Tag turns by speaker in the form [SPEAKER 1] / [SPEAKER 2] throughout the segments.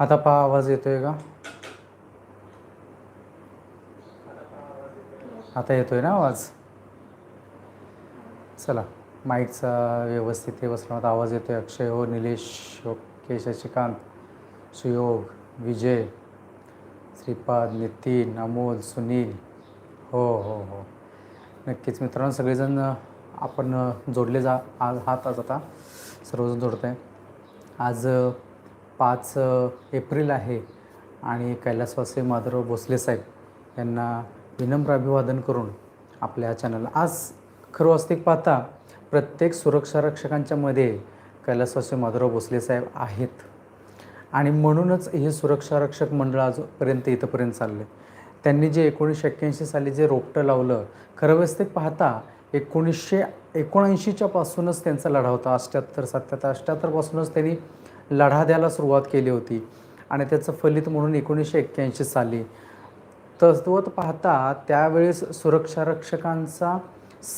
[SPEAKER 1] आता पहा आवाज येतोय का? आता येतोय ना आवाज? चला माईकचा व्यवस्थित हे बसला आता आवाज येतोय. अक्षय हो निलेश हो के शशिकांत सुयोग विजय श्रीपाद नितीन अमोल सुनील. हो हो हो. नक्कीच मित्रांनो सगळेजण आपण जोडले जा आज हात आज आता सर्वजण जोडत आहे आज पाच एप्रिल आहे आणि कैलासवासी माधव भोसले साहेब यांना विनम्र अभिवादन करून आपल्या चॅनलला आज खरं वास्तविक पाहता प्रत्येक सुरक्षा रक्षकांच्या मध्ये कैलासवासी माधवराव भोसले साहेब आहेत. आणि म्हणूनच हे सुरक्षा रक्षक मंडळ आजपर्यंत इथंपर्यंत चालले. त्यांनी जे एकोणीसशे एक्क्याऐंशी साली जे रोपटं लावलं खरं व्यवस्थित पाहता एकोणीसशे एकोणऐंशीच्या पासूनच त्यांचा लढा होता. अष्ट्याहत्तर सत्याहत्तर अष्ट्याहत्तरपासूनच त्यांनी लढा द्यायला सुरुवात केली होती. आणि त्याचं फलित म्हणून एकोणीसशे एक्क्याऐंशी साली. तत्वत पाहता त्यावेळेस सुरक्षा रक्षकांचा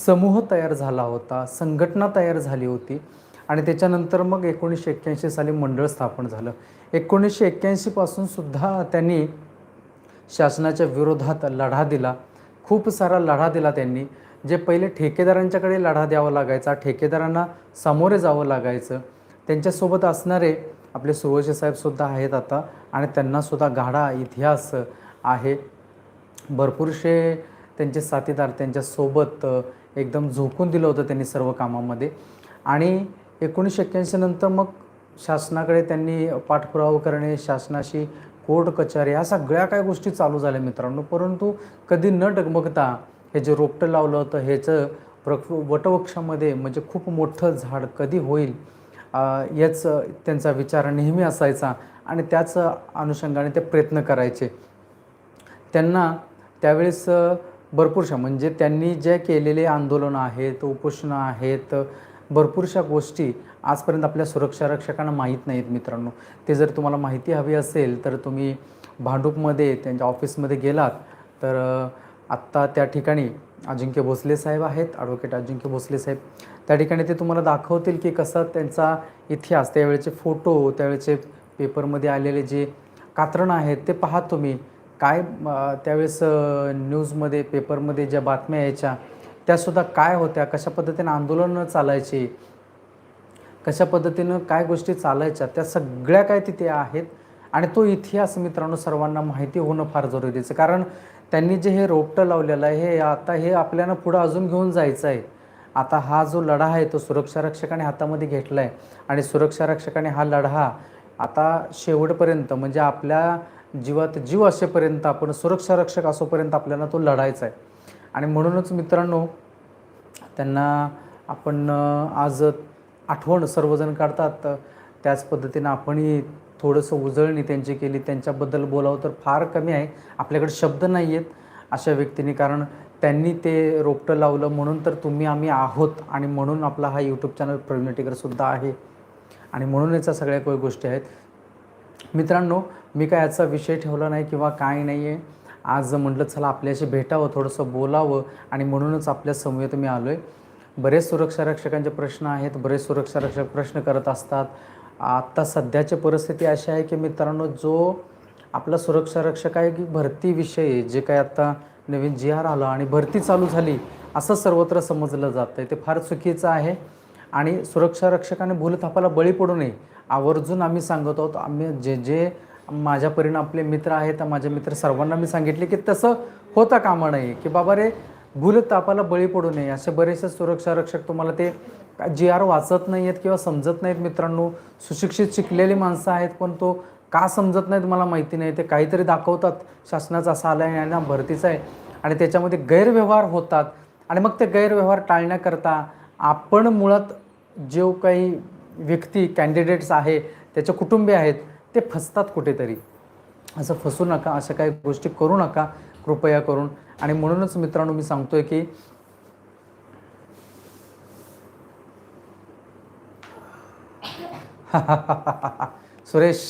[SPEAKER 1] समूह तयार झाला होता संघटना तयार झाली होती. आणि त्याच्यानंतर मग एकोणीसशे एक्क्याऐंशी साली मंडळ स्थापन झालं. एकोणीसशे एक्क्याऐंशीपासून सुद्धा त्यांनी शासनाच्या विरोधात लढा दिला. खूप सारा लढा दिला त्यांनी. जे पहिले ठेकेदारांच्याकडे लढा द्यावा लागायचा ठेकेदारांना सामोरे जावं लागायचं. त्यांच्यासोबत असणारे आपले सुरोजे साहेबसुद्धा आहेत आता आणि त्यांनासुद्धा गाढा इतिहास आहे. भरपूरसे त्यांचे साथीदार त्यांच्यासोबत एकदम झोकून दिलं होतं त्यांनी सर्व कामामध्ये. आणि एकोणीसशे एक्क्याऐंशी नंतर मग शासनाकडे त्यांनी पाठपुरावा करणे शासनाशी कोर्ट कचेरी ह्या सगळ्या काय गोष्टी चालू झाल्या मित्रांनो. परंतु कधी न डगमगता हे जे रोपटं लावलं होतं ह्याचं प्र वटवृक्षामध्ये म्हणजे खूप मोठं झाड कधी होईल याच त्यांचा विचार नेहमी असायचा आणि त्याच अनुषंगाने ते प्रयत्न करायचे. त्यांना त्यावेळेस भरपूरशा म्हणजे त्यांनी जे केलेले आंदोलनं आहेत उपोषणं आहेत भरपूरशा गोष्टी आजपर्यंत आपल्या सुरक्षा रक्षकांना माहीत नाहीत मित्रांनो. ते जर तुम्हाला माहिती हवी असेल तर तुम्ही भांडूपमध्ये त्यांच्या ऑफिसमध्ये गेलात तर आत्ता त्या ठिकाणी अजिंक्य भोसले साहेब आहेत ॲडव्होकेट अजिंक्य भोसले साहेब. त्या ठिकाणी ते तुम्हाला दाखवतील की कसा त्यांचा इतिहास त्यावेळेचे फोटो त्यावेळेचे पेपरमध्ये आलेले जे कात्रणं आहेत ते पाहा तुम्ही. काय त्यावेळेस न्यूजमध्ये पेपरमध्ये ज्या बातम्या यायच्या त्यासुद्धा काय होत्या? कशा पद्धतीनं आंदोलनं चालायची? कशा पद्धतीनं काय गोष्टी चालायच्या? त्या सगळ्या काय तिथे आहेत. आणि तो इतिहास मित्रांनो सर्वांना माहिती होणं फार जरुरीचं कारण त्यांनी जे हे रोपटं लावलेलं आहे हे आता हे आपल्याला पुढं अजून घेऊन जायचं आहे आता हा जो लढा आहे तो सुरक्षा रक्षकाने हातामध्ये घेतला आहे आणि सुरक्षा रक्षकाने हा लढा आता शेवटपर्यंत म्हणजे आपल्या जीवात जीव असेपर्यंत आपण सुरक्षा रक्षक असोपर्यंत आपल्याला तो लढायचा आहे आणि म्हणूनच मित्रांनो त्यांना आपण आज आठवण सर्वजण काढतात. त्याच पद्धतीनं आपणही थोडंसं उजळणी त्यांची केली. त्यांच्याबद्दल बोलावं तर फार कमी आहे. आपल्याकडे शब्द नाही आहेत अशा व्यक्तींनी. कारण त्यांनी ते रोपटं लावलं म्हणून तर तुम्ही आम्ही आहोत. आणि म्हणून आपला हा यूट्यूब चॅनल प्रवीणटिकरसुद्धा आहे. आणि म्हणून याच्या सगळ्या काही गोष्टी आहेत. मित्रांनो मी काय याचा विषय ठेवला नाही किंवा काय नाही आहे आज म्हटलं चला आपल्याशी भेटावं थोडंसं बोलावं. आणि म्हणूनच आपल्या समवेत मी आलो आहे बरेच सुरक्षा रक्षकांचे प्रश्न आहेत. बरेच सुरक्षा रक्षक प्रश्न करत असतात. आत्ता सध्याची परिस्थिती अशी आहे की मित्रांनो जो आपला सुरक्षा रक्षक आहे की भरतीविषयी जे काही आत्ता नवीन जी आर आलं आणि भरती चालू झाली असं सर्वत्र समजलं जातं आहे ते फार चुकीचं आहे आणि सुरक्षा रक्षकाने भूलथापाला बळी पडू नये आवर्जून आम्ही सांगत आहोत. आम्ही जे जे माझ्या परीनं आपले मित्र आहेत माझे मित्र सर्वांना मी सांगितले की तसं होता कामा नये की बाबा रे भूलतापाला बळी पडू नये. असे बरेचसे सुरक्षा रक्षक तुम्हाला ते जी आर वाचत नाही आहेत किंवा समजत नाहीत मित्रांनो. सुशिक्षित शिकलेली माणसं आहेत पण तो का समजत नाहीत मला माहिती नाही. ते काहीतरी दाखवतात. शासनाचा असा आला आहे आणि भरतीचा आहे. आणि त्याच्यामध्ये गैरव्यवहार होतात. आणि मग ते गैरव्यवहार टाळण्याकरता आपण मुळात जो काही व्यक्ती कॅन्डिडेट्स आहे त्याचे कुटुंबीय आहेत ते फसतात कुठेतरी. असं फसू नका. अशा काही गोष्टी करू नका. कृपया करून. आणि म्हणूनच मित्रांनो मी सांगतोय की सुरेश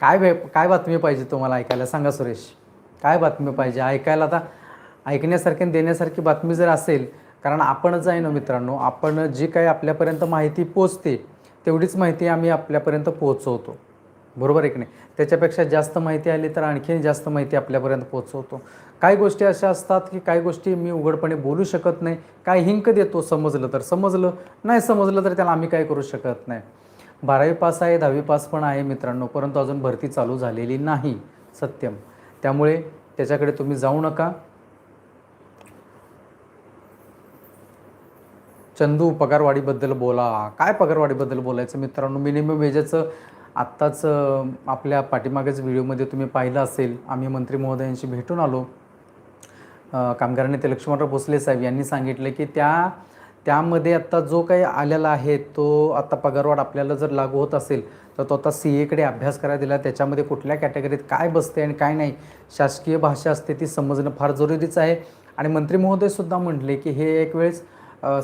[SPEAKER 1] काय काय बातमी पाहिजे तुम्हाला ऐकायला? सांगा सुरेश काय बातमी पाहिजे? ऐकायला आता ऐकण्यासारखी देण्यासारखी बातमी जर असेल कारण आपणच आहे ना मित्रांनो आपण जी काही आपल्यापर्यंत माहिती पोचते तेवढीच माहिती आम्ही आपल्यापर्यंत पोहोचवतो. बरोबर आहे की नाही? त्याच्यापेक्षा जास्त माहिती आली तर आणखीन जास्त माहिती आपल्यापर्यंत पोचवतो काही गोष्टी अशा असतात की काही गोष्टी मी उघडपणे बोलू शकत नाही काय हिंक देतो समजलं तर समजलं नाही समजलं तर त्याला आम्ही काय करू शकत नाही. बारावी पास आहे दहावी पास पण आहे मित्रांनो परंतु अजून भरती चालू झालेली नाही सत्यम. त्यामुळे त्याच्याकडे तुम्ही जाऊ नका. चंदू पगारवाढीबद्दल बोला. काय पगारवाढीबद्दल बोलायचं मित्रांनो? मिनिमम वेजेचं आत्ताच आपल्या पाठीमागेच व्हिडिओमध्ये तुम्ही पाहिलं असेल आम्ही मंत्री महोदयांशी भेटून आलो. कामगार नेते लक्ष्मणराव भोसले साहेब यांनी सांगितलं की त्या त्यामध्ये आत्ता जो काही आलेला आहे तो आत्ता पगारवाढ आपल्याला जर लागू होत असेल तर तो आता सी एकडे अभ्यास करायला दिला. त्याच्यामध्ये कुठल्या कॅटेगरीत काय बसते आणि काय नाही शासकीय भाषा असते ती समजणं फार जरुरीचं आहे. आणि मंत्री महोदयसुद्धा म्हटले की हे एक वेळेस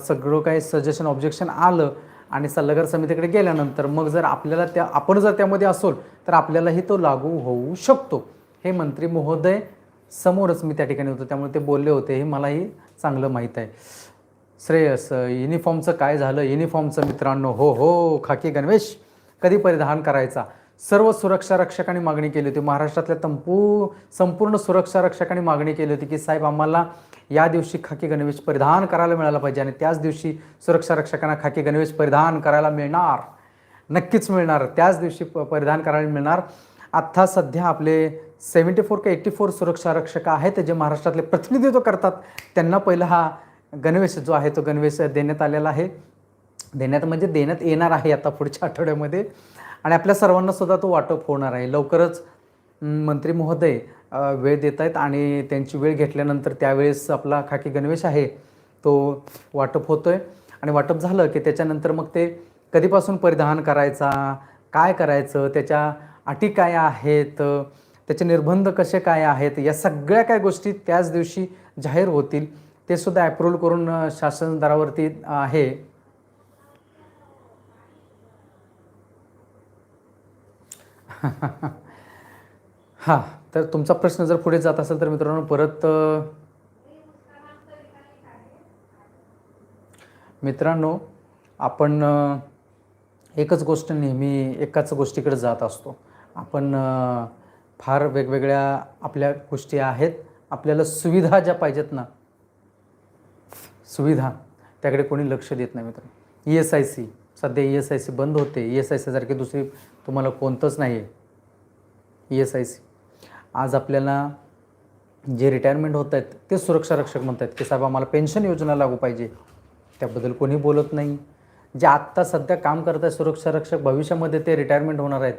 [SPEAKER 1] सगळं काही सजेशन ऑब्जेक्शन आलं आणि सल्लागार समितीकडे गेल्यानंतर मग जर आपल्याला त्या आपण जर त्यामध्ये असोल तर आपल्यालाही तो लागू होऊ शकतो. हे मंत्री महोदय समोरच मी त्या ठिकाणी होतो त्यामुळे ते बोलले होते हे मलाही चांगलं माहीत आहे. श्रेयस युनिफॉर्मचं काय झालं? युनिफॉर्मचं मित्रांनो हो हो खाकी गणवेश कधी परिधान करायचा? सर्व सुरक्षा रक्षकांनी मागणी केली होती. महाराष्ट्रातल्या तंपू संपूर्ण सुरक्षा रक्षकांनी मागणी केली होती की साहेब आम्हाला या दिवशी खाकी गणवेश परिधान करायला मिळाला पाहिजे आणि त्याच दिवशी सुरक्षा रक्षकांना खाकी गणवेश परिधान करायला मिळणार. नक्कीच मिळणार. त्याच दिवशी प परिधान करायला मिळणार. आत्ता सध्या आपले सेवन्टी फोर का एट्टी फोर सुरक्षा रक्षक आहेत जे महाराष्ट्रातले प्रतिनिधित्व करतात. त्यांना पहिला हा गणवेश जो आहे तो गणवेश देण्यात आलेला आहे. देण्यात म्हणजे देण्यात येणार आहे आता पुढच्या आठवड्यामध्ये. आणि आपल्या सर्वांना सुद्धा तो वाटप होणार आहे. लवकरच मंत्री महोदय वेळ देत आहेत आणि त्यांची वेळ घेतल्यानंतर त्यावेळेस आपला खाकी गणवेश आहे तो वाटप होतोय. आणि वाटप झालं की त्याच्यानंतर मग ते कधीपासून परिधान करायचा काय करायचं त्याच्या अटी काय आहेत त्याचे निर्बंध कसे काय आहेत या सगळ्या काय गोष्टी त्याच दिवशी जाहीर होतील ते सुद्धा अप्रूव्हल करून शासन दरावरती आहे. हां. तर तुमचा प्रश्न जर पुढे जात असेल तर मित्रांनो परत मित्रांनो आपण एकच गोष्ट नेहमी एकाच गोष्टीकडे जात असतो. आपण फार वेगवेगळ्या आपल्या गोष्टी आहेत. आपल्याला सुविधा ज्या पाहिजेत ना सुविधा त्याकडे कोणी लक्ष देत नाही मित्र ई एस आय सी सध्या ई एस आय सी बंद होते. ई एस आय सीसारखी दुसरी तुम्हाला कोणतंच नाही आहे ई एस आय सी आज आपल्याला जे रिटायरमेंट होत आहेत ते सुरक्षा रक्षक म्हणत आहेत की साहेब आम्हाला पेन्शन योजना लागू पाहिजे. त्याबद्दल कोणी बोलत नाही. जे आत्ता सध्या काम करत आहे सुरक्षा रक्षक भविष्यामध्ये ते रिटायरमेंट होणार आहेत.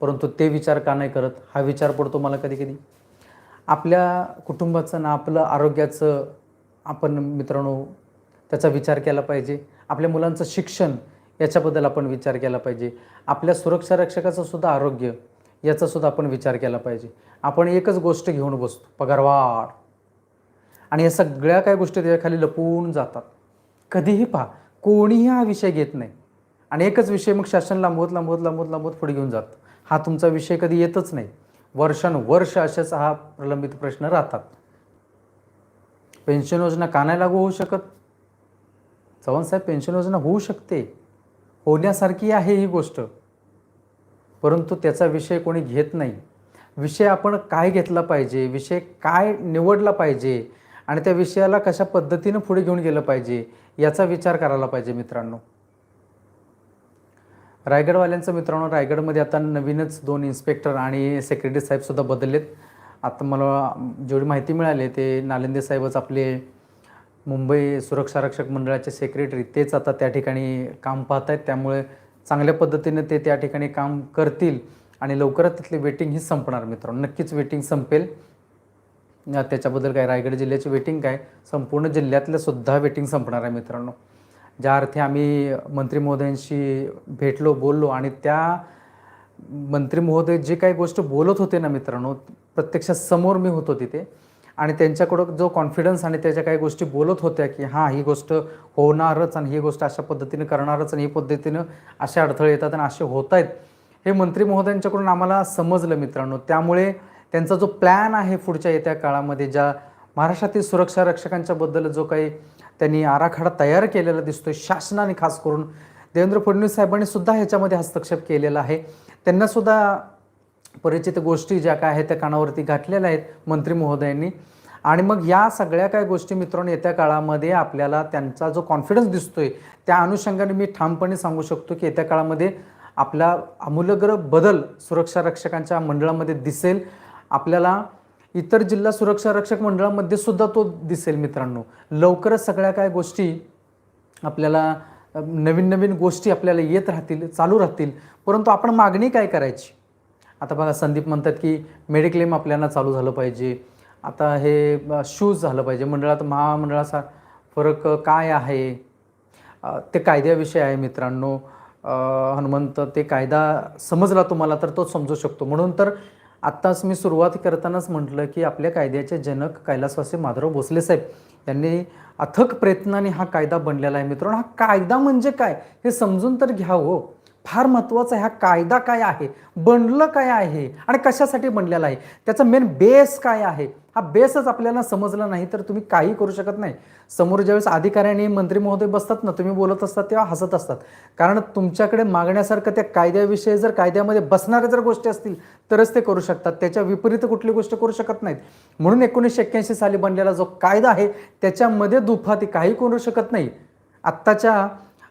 [SPEAKER 1] परंतु ते विचार का नाही करत? हा विचार पडतो मला कधी कधी आपल्या कुटुंबाचं ना आपलं आरोग्याचं आपण मित्रांनो त्याचा विचार केला पाहिजे. आपल्या मुलांचं शिक्षण याच्याबद्दल आपण विचार केला पाहिजे. आपल्या सुरक्षा रक्षकाचं सुद्धा आरोग्य याचासुद्धा आपण विचार केला पाहिजे. आपण एकच गोष्ट घेऊन बसतो पगारवाढ. आणि या सगळ्या काय गोष्टी त्याच्याखाली लपून जातात. कधीही पहा कोणीही हा विषय घेत नाही. आणि एकच विषय मग शासन लांबवत लांबवत लांबवत लांबवत पुढे घेऊन जातं. हा तुमचा विषय कधी येतच नाही. वर्षानुवर्ष असेच हा प्रलंबित प्रश्न राहतात. पेन्शन योजना का नाही लागू होऊ शकत? चव्हाणसाहेब पेन्शन योजना होऊ शकते. होण्यासारखी आहे ही गोष्ट. परंतु त्याचा विषय कोणी घेत नाही. विषय आपण काय घेतला पाहिजे? विषय काय निवडला पाहिजे? आणि त्या विषयाला कशा पद्धतीनं पुढे घेऊन गेलं पाहिजे? याचा विचार करायला पाहिजे मित्रांनो. रायगडवाल्यांचं मित्रांनो रायगडमध्ये आता नवीनच दोन इन्स्पेक्टर आणि सेक्रेटरी साहेबसुद्धा बदललेत. आता मला जेवढी माहिती मिळाली ते नालंदे साहेबच आपले मुंबई सुरक्षा रक्षक मंडळाचे सेक्रेटरी तेच आता त्या ठिकाणी काम पाहत आहेत त्यामुळे चांगल्या पद्धतीने ते त्या ठिकाणी काम करतील आणि लवकरात तिथली वेटिंग ही संपणार मित्रांनो. नक्कीच वेटिंग संपेल. त्याच्याबद्दल काय रायगड जिल्ह्याची वेटिंग काय संपूर्ण जिल्ह्यातल्या सुद्धा वेटिंग संपणार आहे मित्रांनो. ज्या अर्थी आम्ही मंत्री महोदयांशी भेटलो बोललो आणि त्या मंत्री महोदय जे काही गोष्ट बोलत होते ना मित्रांनो प्रत्यक्षात समोर मी होतो तिथे आणि त्यांच्याकडं जो कॉन्फिडन्स आणि त्याच्या काही गोष्टी बोलत होत्या की हां ही गोष्ट होणारच आणि ही गोष्ट अशा पद्धतीनं करणारच आणि ही पद्धतीनं असे अडथळे येतात आणि असे होत आहेत हे मंत्री महोदयांच्याकडून आम्हाला समजलं मित्रांनो. त्यामुळे त्यांचा जो प्लॅन आहे पुढच्या येत्या काळामध्ये ज्या महाराष्ट्रातील सुरक्षा रक्षकांच्याबद्दल जो काही त्यांनी आराखडा तयार केलेला दिसतोय शासनाने खास करून देवेंद्र फडणवीस साहेबांनी सुद्धा ह्याच्यामध्ये हस्तक्षेप केलेला आहे. त्यांनासुद्धा परिचित गोष्टी ज्या काय आहेत त्या कानावरती घातलेल्या आहेत मंत्री महोदयांनी. आणि मग या सगळ्या काय गोष्टी मित्रांनो येत्या काळामध्ये आपल्याला त्यांचा जो कॉन्फिडन्स दिसतोय त्या अनुषंगाने मी ठामपणे सांगू शकतो की येत्या काळामध्ये आपला आमूलग्र बदल सुरक्षा रक्षकांच्या मंडळामध्ये दिसेल. आपल्याला इतर जिल्हा सुरक्षा रक्षक मंडळामध्ये सुद्धा तो दिसेल मित्रांनो. लवकरच सगळ्या काय गोष्टी आपल्याला नवीन नवीन गोष्टी आपल्याला येत राहतील चालू राहतील. परंतु आपण मागणी काय करायची? आता बघा संदीप म्हणतात की मेडिक्लेम आपल्याला चालू झालं पाहिजे. आता हे शूज झालं पाहिजे. मंडळात महामंडळाचा फरक काय आहे? ते कायद्याविषयी आहे मित्रांनो. हनुमंत ते कायदा समजला तुम्हाला तर तो समजू शकतो. म्हणून तर आत्ताच मी सुरुवात करतानाच म्हटलं की आपल्या कायद्याचे जनक कैलासवासी माधवराव भोसले साहेब यांनी अथक प्रयत्नाने हा कायदा बनलेला आहे मित्रांनो. हा कायदा म्हणजे काय? हे समजून तर घ्या हो. फार महत्त्वाचं हा कायदा काय आहे बनलं काय आहे आणि कशासाठी बनलेला आहे? त्याचा मेन बेस काय आहे? हा बेसच आपल्याला समजला नाही तर तुम्ही काही करू शकत नाही. समोर ज्यावेळेस अधिकाऱ्यांनी मंत्री महोदय बसतात ना तुम्ही बोलत असतात तेव्हा हसत असतात. कारण तुमच्याकडे मागण्यासारखं त्या कायद्याविषयी जर कायद्यामध्ये बसणाऱ्या जर गोष्टी असतील तरच ते करू शकतात. त्याच्या विपरीत कुठली गोष्ट करू शकत नाहीत. म्हणून एकोणीसशे एक्क्याऐंशी साली बनलेला जो कायदा आहे त्याच्यामध्ये दुफाती काही करू शकत नाही. आत्ताच्या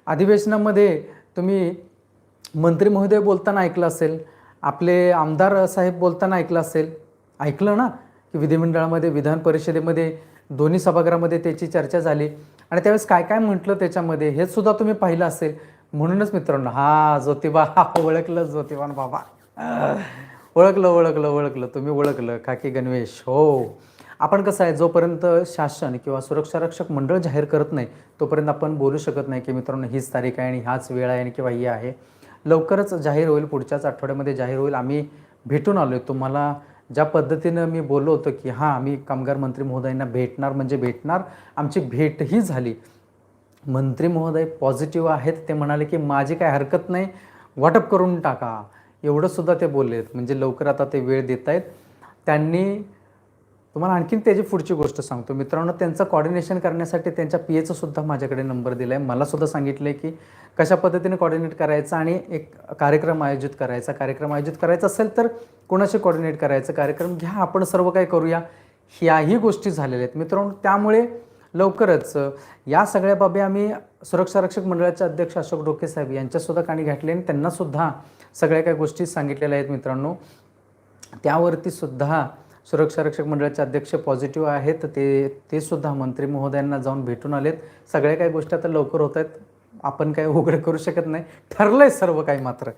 [SPEAKER 1] अधिवेशनामध्ये तुम्ही मंत्री महोदय बोलताना ऐकलं असेल आपले आमदार साहेब बोलताना ऐकलं असेल ऐकलं ना की विधिमंडळामध्ये विधान परिषदेमध्ये दोन्ही सभागृहामध्ये त्याची चर्चा झाली. आणि त्यावेळेस काय काय म्हटलं त्याच्यामध्ये हे सुद्धा तुम्ही पाहिलं असेल. म्हणूनच मित्रांनो हा ज्योतिबा हा ओळखलं ज्योतिबा बाबा. ओळखलं ओळखलं ओळखलं. तुम्ही ओळखलं खाकी गणवेश हो. आपण कसं आहे जोपर्यंत शासन किंवा सुरक्षा रक्षक मंडळ जाहीर करत नाही तोपर्यंत आपण बोलू शकत नाही की मित्रांनो हीच तारीख आहे आणि हाच वेळ आहे आणि किंवा ही आहे. लवकरच जाहीर होईल पुढच्याच आठवड्यामध्ये जाहीर होईल. आम्ही भेटून आलो आहे तुम्हाला ज्या पद्धतीनं मी बोललो होतो की हां आम्ही कामगार मंत्री महोदयांना भेटणार म्हणजे भेटणार. आमची भेटही झाली. मंत्री महोदय पॉझिटिव्ह आहेत ते म्हणाले की माझी काय हरकत नाही वाटप करून टाका. एवढंसुद्धा ते बोललेत. म्हणजे लवकर आता ते वेळ देत आहेत त्यांनी तुम्हाला आणखीन त्याची पुढची गोष्ट सांगतो. मित्रांनो त्यांचं कॉर्डिनेशन करण्यासाठी त्यांच्या पी एचा सुद्धा माझ्याकडे नंबर दिला आहे मला सुद्धा सांगितलं आहे की कशा पद्धतीने कॉर्डिनेट करायचं आणि एक कार्यक्रम आयोजित करायचा. कार्यक्रम आयोजित करायचा असेल तर कोणाशी कॉर्डिनेट करायचं? कार्यक्रम घ्या आपण सर्व काही करूया. ह्याही गोष्टी झालेल्या आहेत. मित्रांनो त्यामुळे लवकरच या सगळ्या बाबी आम्ही सुरक्षा रक्षक मंडळाचे अध्यक्ष अशोक डोके साहेब यांच्यासुद्धा काणी घातले आणि त्यांनासुद्धा सगळ्या काही गोष्टी सांगितलेल्या आहेत मित्रांनो. त्यावरती सुद्धा सुरक्षा रक्षक मंडळाचे अध्यक्ष पॉझिटिव्ह आहेत ते ते सुद्धा मंत्री महोदयांना जाऊन भेटून आलेत. सगळ्या काही गोष्टी आता लवकर होत आहेत. आपण काही उघड करू शकत नाही. ठरलंय सर्व काही मात्र.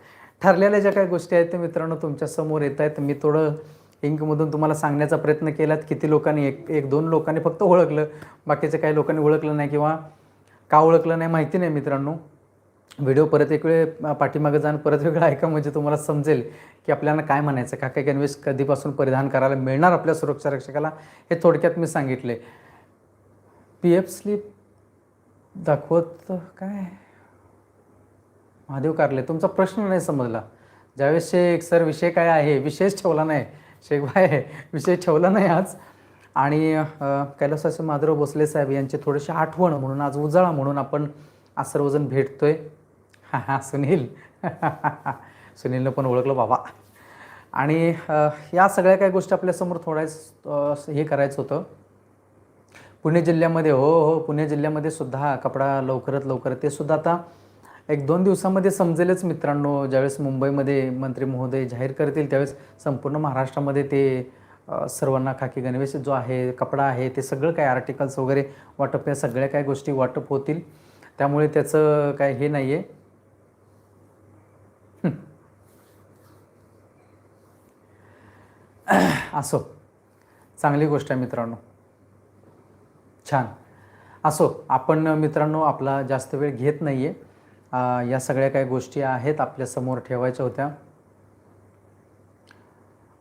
[SPEAKER 1] ठरलेल्या ज्या काही गोष्टी आहेत ते मित्रांनो तुमच्यासमोर येत आहेत. मी थोडं इंकमधून तुम्हाला सांगण्याचा प्रयत्न केलात किती लोकांनी एक एक दोन लोकांनी फक्त ओळखलं. बाकीच्या काही लोकांनी ओळखलं नाही किंवा का ओळखलं नाही माहिती नाही मित्रांनो. व्हिडिओ परत एक वेळ पाठीमागे पाठीमागं जाऊन परत वेगळं ऐका म्हणजे तुम्हाला समजेल की आपल्याला काय म्हणायचं. का काय कधीपासून परिधान करायला मिळणार आपल्या सुरक्षा रक्षकाला हे थोडक्यात मी सांगितले पी एफ स्लिप दाखवत काय? महादेव कारले तुमचा प्रश्न नाही समजला. ज्यावेळेस शेख सर विषय काय आहे विषयच ठेवला नाही. शेखभाई विषय ठेवला नाही आज. आणि कैलासाचे माधवराव भोसले साहेब यांची थोडीशी आठवण म्हणून आज उजाळा म्हणून आपण आज सर्वजण भेटतोय. हां सुनील. सुनीलनं पण ओळखलं बाबा. आणि या सगळ्या काही गोष्टी आपल्यासमोर थोड्याच हे करायचं होतं. पुणे जिल्ह्यामध्ये हो हो पुणे जिल्ह्यामध्ये सुद्धा कपडा लवकरात लवकर ते सुद्धा आता एक दोन दिवसामध्ये समजेलच मित्रांनो. ज्यावेळेस मुंबईमध्ये मंत्री महोदय जाहीर करतील त्यावेळेस संपूर्ण महाराष्ट्रामध्ये ते सर्वांना खाकी गणवेश जो आहे कपडा आहे ते सगळं काय आर्टिकल्स वगैरे वाटप या सगळ्या काय गोष्टी वाटप होतील. त्यामुळे त्याचं काय हे नाही आहे असो. चांगली गोष्ट आहे मित्रांनो. छान. असो आपण मित्रांनो आपला जास्त वेळ घेत नाही आहे या सगळ्या काही गोष्टी आहेत आपल्यासमोर ठेवायच्या होत्या.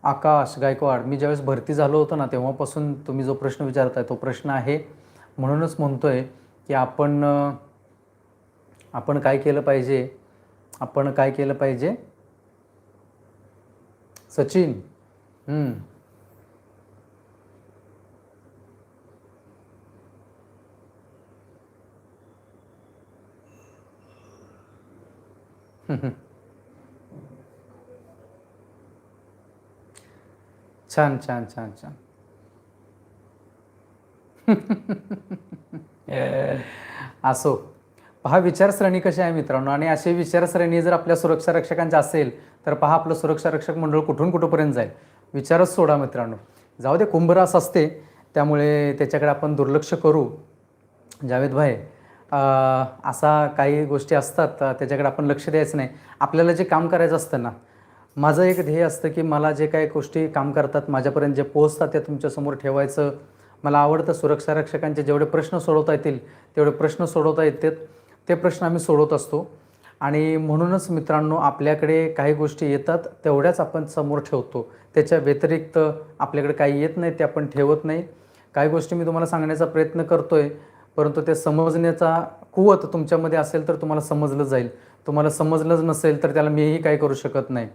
[SPEAKER 1] आकाश गायकवाड मी ज्यावेळेस भरती झालो होतो ना तेव्हापासून तुम्ही जो प्रश्न विचारताय तो प्रश्न आहे. म्हणूनच म्हणतो आहे की आपण आपण काय केलं पाहिजे? आपण काय केलं पाहिजे? सचिन. छान छान छान छान असो. पहा विचारसरणी कशी आहे मित्रांनो? आणि अशी विचारसरणी जर आपल्या सुरक्षा रक्षकांची असेल तर पहा आपलं सुरक्षा रक्षक मंडळ कुठून कुठंपर्यंत जाईल? विचारच सोडा मित्रांनो. जाऊ दे कुंभरास असते. त्यामुळे त्याच्याकडे आपण दुर्लक्ष करू. जावेद भाई असा काही गोष्टी असतात त्याच्याकडे आपण लक्ष द्यायचं नाही. आपल्याला जे काम करायचं असतं ना माझं एक ध्येय असतं की मला जे काही गोष्टी काम करतात माझ्यापर्यंत जे पोहोचतात ते तुमच्यासमोर ठेवायचं. मला आवडतं सुरक्षा रक्षकांचे जेवढे प्रश्न सोडवता येतील तेवढे प्रश्न सोडवता येतात. ते प्रश्न आम्ही सोडवत असतो. आणि म्हणूनच मित्रांनो आपल्याकडे काही गोष्टी येतात तेवढ्याच आपण समोर ठेवतो. त्याच्या व्यतिरिक्त आपल्याकडे काही येत नाही ते आपण ठेवत नाही. काही गोष्टी मी तुम्हाला सांगण्याचा प्रयत्न करतो आहे परंतु ते समजण्याचा कुवत तुमच्यामध्ये असेल तर तुम्हाला समजलं जाईल. तुम्हाला समजलंच नसेल तर त्याला मीही काही करू शकत नाही.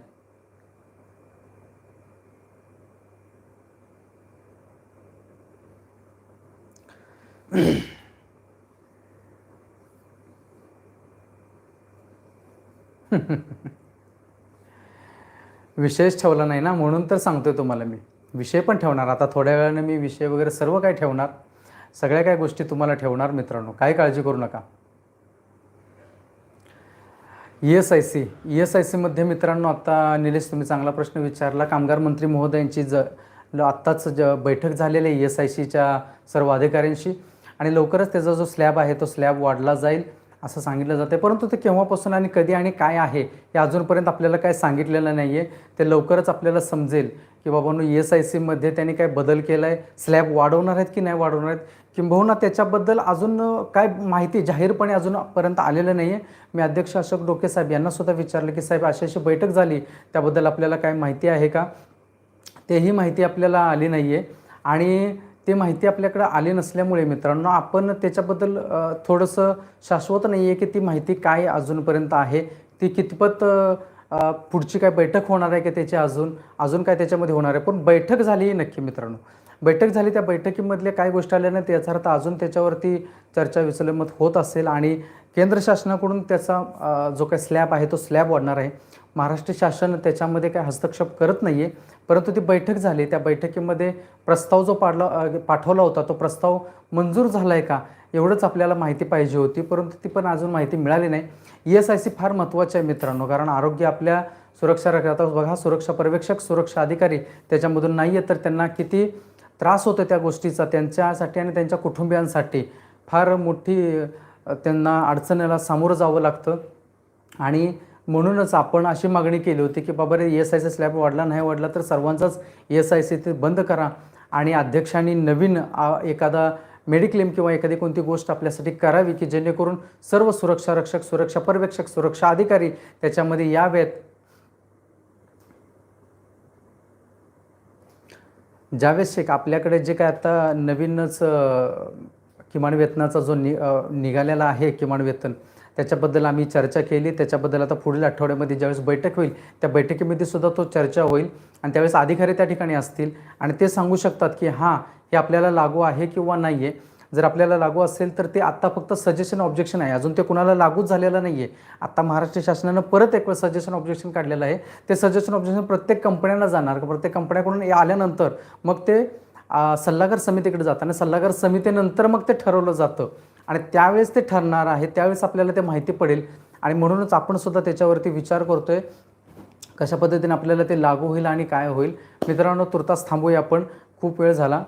[SPEAKER 1] विषयच ठेवला नाही ना म्हणून तर सांगतोय तुम्हाला मी. विषय पण ठेवणार. आता थोड्या वेळाने मी विषय वगैरे सर्व काही ठेवणार. सगळ्या काही गोष्टी तुम्हाला ठेवणार मित्रांनो. काही काळजी करू नका. E S I C E S I सीमध्ये मित्रांनो आत्ता निलेश तुम्ही चांगला प्रश्न विचारला. कामगार मंत्री महोदयांची ज आत्ताच ज बैठक झालेली आहे ई एस आय सीच्या सर्व अधिकाऱ्यांशी. आणि लवकरच त्याचा जो स्लॅब आहे तो स्लॅब वाढला जाईल असं सांगितलं जातं परंतु ते केव्हापासून आणि कधी आणि काय आहे हे अजूनपर्यंत आपल्याला काय सांगितलेलं नाही आहे ते लवकरच आपल्याला समजेल की बाबांनो ई एस आय सीमध्ये त्यांनी काय बदल केला आहे स्लॅब वाढवणार आहेत की नाही वाढवणार आहेत? किंबहुना त्याच्याबद्दल अजून काय माहिती जाहीरपणे अजूनपर्यंत आलेलं नाही आहे मी अध्यक्ष अशोक डोके साहेब यांना सुद्धा विचारलं की साहेब अशी अशी बैठक झाली त्याबद्दल आपल्याला काय माहिती आहे का? तेही माहिती आपल्याला आली नाही आहे आणि ते माहिती आपल्याकडे आली नसल्यामुळे मित्रांनो आपण त्याच्याबद्दल थोडंसं शाश्वत नाही आहे की ती माहिती काय अजूनपर्यंत आहे. ती कितपत पुढची काय बैठक होणार आहे की त्याची अजून अजून काय त्याच्यामध्ये होणार आहे. पण बैठक झाली नक्की मित्रांनो. बैठक झाली त्या बैठकीमधल्या काय गोष्टी आल्या नाही त्याचा अर्थ अजून त्याच्यावरती चर्चा विसलमत होत असेल आणि केंद्र शासनाकडून त्याचा जो काही स्लॅब आहे तो स्लॅब वाढणार आहे. महाराष्ट्र शासन त्याच्यामध्ये काय हस्तक्षेप करत नाही आहे परंतु ती बैठक झाली त्या बैठकीमध्ये प्रस्ताव जो पाडला पाठवला होता तो प्रस्ताव मंजूर झाला आहे का? एवढंच आपल्याला माहिती पाहिजे होती परंतु ती पण अजून माहिती मिळाली नाही. ई एस आय सी फार महत्त्वाची आहे मित्रांनो कारण आरोग्य आपल्या सुरक्षा रक्षक बघा सुरक्षा पर्यवेक्षक सुरक्षा अधिकारी त्याच्यामधून नाही आहे तर त्यांना किती त्रास होतो त्या गोष्टीचा त्यांच्यासाठी आणि त्यांच्या कुटुंबियांसाठी. फार मोठी त्यांना अडचणीला सामोरं जावं लागतं. आणि म्हणूनच आपण अशी मागणी केली होती की बाबा रे एस आय सी स्लॅब वाढला नाही वाढला तर सर्वांचाच एस आय सी ते बंद करा. आणि अध्यक्षांनी नवीन एखादा मेडिक्लेम किंवा एखादी कोणती गोष्ट आपल्यासाठी करावी की जेणेकरून सर्व सुरक्षा रक्षक सुरक्षा पर्यवेक्षक सुरक्षा अधिकारी त्याच्यामध्ये यावेत. जावेद शेख आपल्याकडे जे काय आता नवीनच किमान वेतनाचा जो नि निघालेला आहे किमान वेतन त्याच्याबद्दल आम्ही चर्चा केली. त्याच्याबद्दल आता पुढील आठवड्यामध्ये ज्यावेळेस बैठक होईल त्या बैठकीमध्ये सुद्धा तो चर्चा होईल आणि त्यावेळेस अधिकारी त्या ठिकाणी असतील. आणि ते सांगू शकतात की हां हे आपल्याला लागू आहे किंवा नाही आहे जर आपल्याला लागू असेल तर ते आत्ता फक्त सजेशन ऑब्जेक्शन आहे. अजून ते कुणाला लागूच झालेलं नाही आहे आत्ता महाराष्ट्र शासनानं परत एक सजेशन ऑब्जेक्शन काढलेलं आहे. ते सजेशन ऑब्जेक्शन प्रत्येक कंपन्यांना जाणार. प्रत्येक कंपन्याकडून आल्यानंतर मग ते सल्लागार समितीकडे जातं आणि सल्लागार समितीनंतर मग ते ठरवलं जातं. आणि त्यावेळेस ते ठरणार आहे. त्यावेळेस आपल्याला ते माहिती पडेल. आणि म्हणूनच आपण सुद्धा त्याच्यावरती विचार करतोय. कशा पद्धतीने आपल्याला ते लागू होईल आणि काय होईल. मित्रांनो तुर्तास थांबूया आपण. खूप वेळ झाला.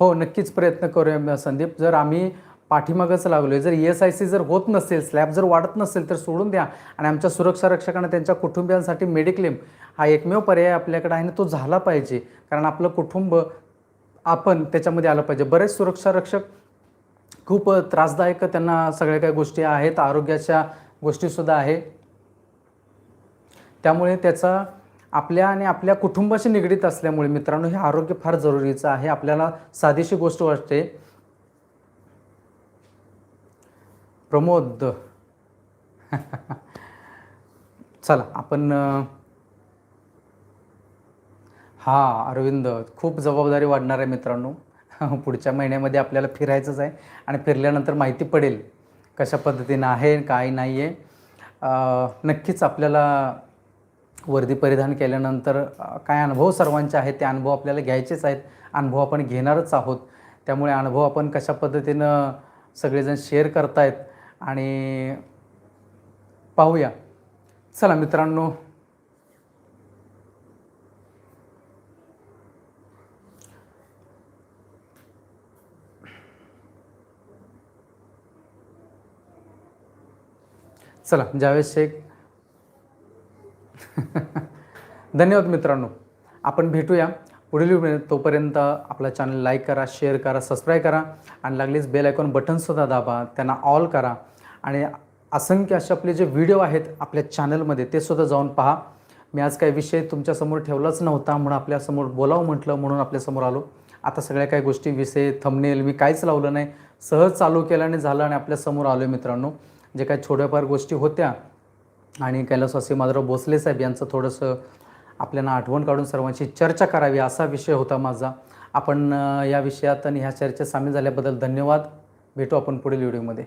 [SPEAKER 1] हो नक्कीच प्रयत्न करूया संदीप. जर आम्ही पाठीमागच लागलो जर ई एस आय सी जर होत नसेल स्लॅब जर वाढत नसेल तर सोडून द्या. आणि आमच्या सुरक्षा रक्षकांना त्यांच्या कुटुंबियांसाठी मेडिक्लेम हा एकमेव पर्याय आपल्याकडे आहे आणि तो झाला पाहिजे. कारण आपलं कुटुंब आपण त्याच्यामध्ये आलं पाहिजे. बरेच सुरक्षा रक्षक खूप त्रासदायक त्यांना सगळ्या काही गोष्टी आहेत. आरोग्याच्या गोष्टीसुद्धा आहे. त्यामुळे त्याचा आपल्या आणि आपल्या कुटुंबाशी निगडीत असल्यामुळे मित्रांनो हे आरोग्य फार जरुरीचं आहे. आपल्याला साधीशी गोष्ट वाटते. प्रमोद. चला आपण हा अरविंद. खूप जबाबदारी वाढणार आहे मित्रांनो. पुढच्या महिन्यामध्ये आपल्याला फिरायचंच आहे आणि फिरल्यानंतर माहिती पडेल कशा पद्धतीनं आहे काय नाही आहे नक्कीच आपल्याला वर्दी परिधान केल्यानंतर काय अनुभव सर्वांचे आहेत ते अनुभव आपल्याला घ्यायचेच आहेत. अनुभव आपण घेणारच आहोत. त्यामुळे अनुभव आपण कशा पद्धतीनं सगळेजण शेअर करतायत आणि पाहूया. चला मित्रांनो. चला जावेद शेख धन्यवाद मित्रांनो. आपण भेटूया. पुढील तोपर्यंत आपला चॅनल लाईक करा शेअर करा सबस्क्राईब करा आणि लागलीच बेल आयकॉन बटनसुद्धा दाबा. त्यांना ऑल करा. आणि असंख्य असे आपले जे व्हिडिओ आहेत आपल्या चॅनलमध्ये ते सुद्धा जाऊन पहा. मी आज काही विषय तुमच्यासमोर ठेवलाच नव्हता म्हणून आपल्यासमोर बोलावं म्हटलं म्हणून आपल्यासमोर आलो. आता सगळ्या काही गोष्टी विषय थंबनेल मी काहीच लावलं नाही. सहज चालू केलं आणि झालं आणि आपल्यासमोर आलो आहे मित्रांनो. जे काही छोट्याफार गोष्टी होत्या आणि कैलासवासी माधवराव भोसले साहेब यांचं थोडंसं आपल्याला आठवण काढून सर्वांची चर्चा करावी असा विषय होता माझा. आपण या विषयात आणि ह्या चर्चेत सामील झाल्याबद्दल धन्यवाद. भेटू आपण पुढील व्हिडिओमध्ये.